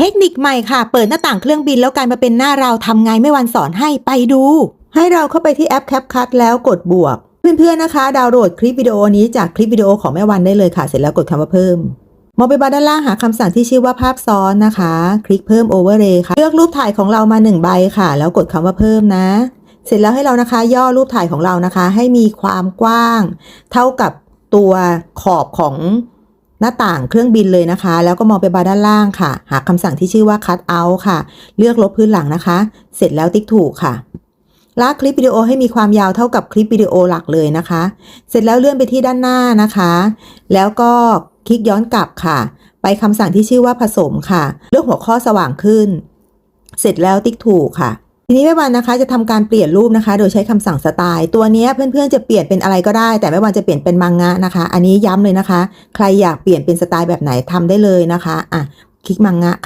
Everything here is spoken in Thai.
เทคนิคใหม่ค่ะ เปิดหน้าต่างเครื่องบินแล้วกลายมาเป็นหน้าเราทำไงไม่วันสอนให้ไปดู ให้เราเข้าไปที่แอป CapCut แล้วกดบวก เพื่อนๆนะคะ ดาวน์โหลดคลิปวิดีโอนี้จากคลิปวิดีโอของแม่วันได้เลยค่ะ เสร็จแล้วกดคำว่าเพิ่มมองไปบานด้านล่างหาคำสั่งที่ชื่อว่าภาพซ้อนนะคะ คลิกเพิ่ม Overlay ค่ะ เลือกรูปถ่ายของเรามา 1 ใบค่ะ แล้วกดคำว่าเพิ่มนะ เสร็จแล้วให้เรานะคะ ย่อรูปถ่ายของเรานะคะ ให้มีความกว้าง เท่ากับตัวขอบของ หน้าต่างเครื่องบินเลยนะคะ แล้วก็มองไปบานด้านล่างค่ะ หาคำสั่งที่ชื่อว่า cut out ค่ะ เลือกลบพื้นหลังนะคะ เสร็จแล้วติ๊กถูกค่ะ ลากคลิปวิดีโอให้มีความยาวเท่ากับคลิปวิดีโอหลักเลยนะคะ เสร็จแล้วเลื่อนไปที่ด้านหน้านะคะ แล้วก็คลิกย้อนกลับค่ะ ไปคำสั่งที่ชื่อว่าผสมค่ะ เลือกหัวข้อสว่างขึ้น เสร็จแล้วติ๊กถูกค่ะ ทีนี้แม่วันนะคะจะทำการเปลี่ยนรูปนะคะ โดยใช้คำสั่งสไตล์ ตัวนี้เพื่อนๆจะเปลี่ยนเป็นอะไรก็ได้ แต่แม่วันจะเปลี่ยนเป็นมังงะนะคะ อันนี้ย้ำเลยนะคะ ใครอยากเปลี่ยนเป็นสไตล์แบบไหนทำได้เลยนะคะอะคลิกมังงะ